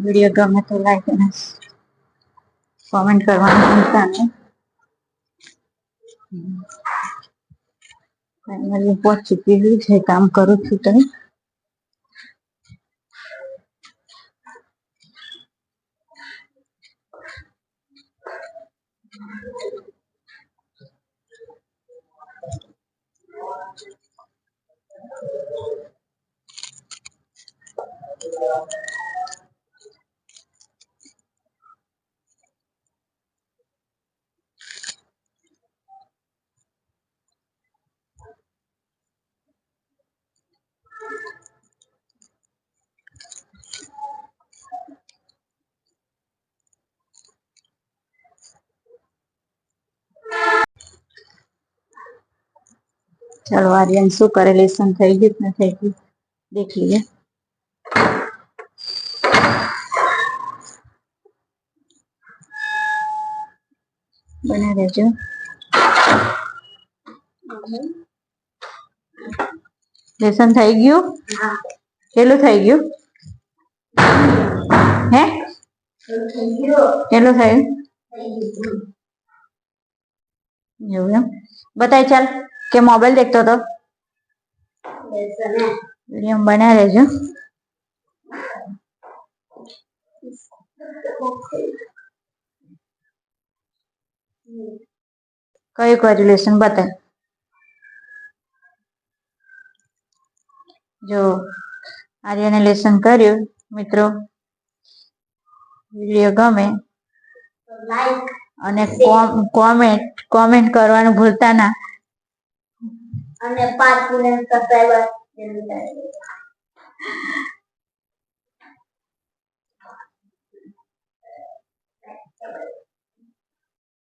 Video ગમે તો like અને કોમેન્ટ કરવાનું ભૂલતા નહીં ફાઇનલી પહોંચી ગયું છે કામ કરું છું તો Thank you. चलो आर्यन तू करे लेसन થઈ ગઈ કે ન થઈ ગઈ देख लिए बना रखो लेसन થઈ ગયું કેલે થઈ ગયું હે કેલે થઈ ગયું hiểuયા બતાય ચાલ કે મોબાઈલ દેખતો હતો બનાવી લેજો કયું કોરિલેશન બતાવ જો આર્યને લેસન કર્યું મિત્રો વિડીયો ગમે અને કોમેન્ટ કોમેન્ટ કરવાનું ભૂલતા ના અને પાંચ મિલિયન સબસ્ક્રાઈબર જલ્દી